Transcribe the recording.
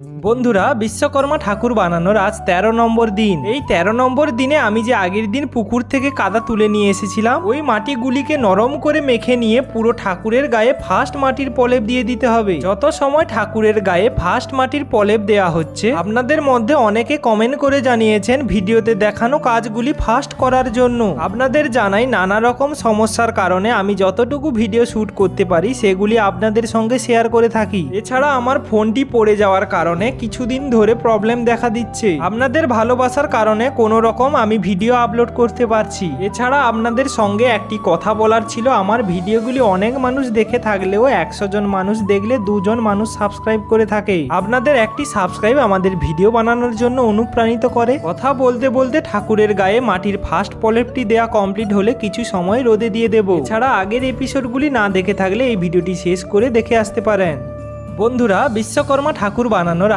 বন্ধুরা, বিশ্বকর্মা ঠাকুর বানানোর আজ ১৩ নম্বর দিন। এই ১৩ নম্বর দিনে আমি যে আগের দিন পুকুর থেকে কাদা তুলে নিয়ে এসেছিলাম, ওই মাটিগুলিকে নরম করে মেখে নিয়ে পুরো ঠাকুরের গায়ে ফার্স্ট মাটির প্রলেপ দিয়ে দিতে হবে। যত সময় ঠাকুরের গায়ে ফার্স্ট মাটির প্রলেপ দেওয়া হচ্ছে, আপনাদের মধ্যে অনেকে কমেন্ট করে জানিয়েছেন ভিডিওতে দেখানো কাজগুলি ফার্স্ট করার জন্য। আপনাদের জানাই নানা রকম সমস্যার কারণে আমি যতটুকু ভিডিও শুট করতে পারি, সেগুলি আপনাদের সঙ্গে শেয়ার করে থাকি। এছাড়া আমার ফোনটি পড়ে যাওয়ার কারণে কিছুদিন ধরে প্রবলেম দেখা দিচ্ছে। আপনাদের ভালোবাসার কারণে কোনো রকম আমি ভিডিও আপলোড করতে পারছি। এছাড়া আপনাদের সঙ্গে একটি কথা বলার ছিল, আমার ভিডিওগুলি অনেক মানুষ দেখে থাকলেও একশো জন মানুষ দেখলে দুজন মানুষ সাবস্ক্রাইব করে থাকে। আপনাদের একটি সাবস্ক্রাইব আমাদের ভিডিও বানানোর জন্য অনুপ্রাণিত করে। কথা বলতে বলতে ঠাকুরের গায়ে মাটির ফার্স্ট প্রলেপটি দেওয়া কমপ্লিট হলে কিছু সময় রোদে দিয়ে দেবো। এছাড়া আগের এপিসোডগুলি না দেখে থাকলে এই ভিডিওটি শেষ করে দেখে আসতে পারেন। বন্ধুরা বিশ্বকর্মা ঠাকুর বানানোর